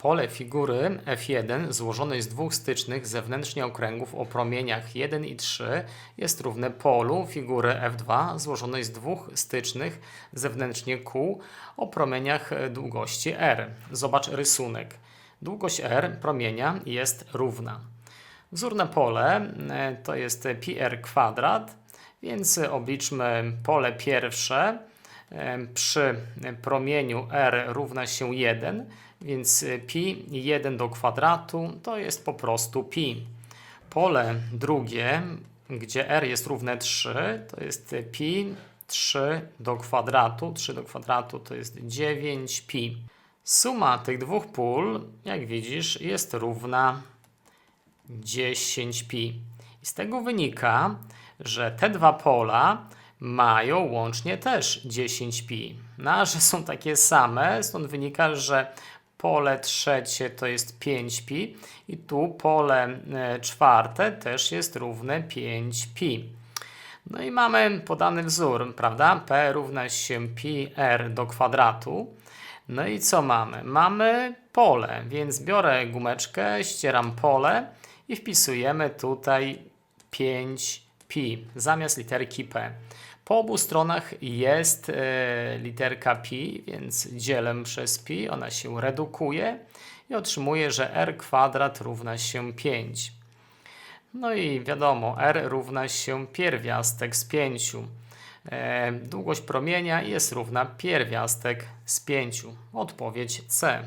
Pole figury F1 złożonej z dwóch stycznych zewnętrznie okręgów o promieniach 1 i 3 jest równe polu figury F2 złożonej z dwóch stycznych zewnętrznie kół o promieniach długości r. Zobacz rysunek. Długość r promienia jest równa. Wzórne pole e, to jest πr kwadrat, więc obliczmy pole pierwsze e, przy promieniu r równa się 1, więc pi 1 do kwadratu to jest po prostu pi. Pole drugie, gdzie r jest równe 3, to jest pi 3 do kwadratu. 3 do kwadratu to jest 9 pi. Suma tych dwóch pól, jak widzisz, jest równa 10 pi. I z tego wynika, że te dwa pola mają łącznie też 10 pi. No, a że są takie same, stąd wynika, że pole trzecie to jest 5 pi i tu pole e, czwarte też jest równe 5 pi. No i mamy podany wzór, prawda? P równa się pi r do kwadratu. No i co mamy? Mamy pole, więc biorę gumeczkę, ścieram pole i wpisujemy tutaj 5pi zamiast literki p. Po obu stronach jest e, literka pi, więc dzielę przez pi, ona się redukuje i otrzymuję, że r kwadrat równa się 5. No i wiadomo, r równa się pierwiastek z 5. E, długość promienia jest równa pierwiastek z 5. Odpowiedź C.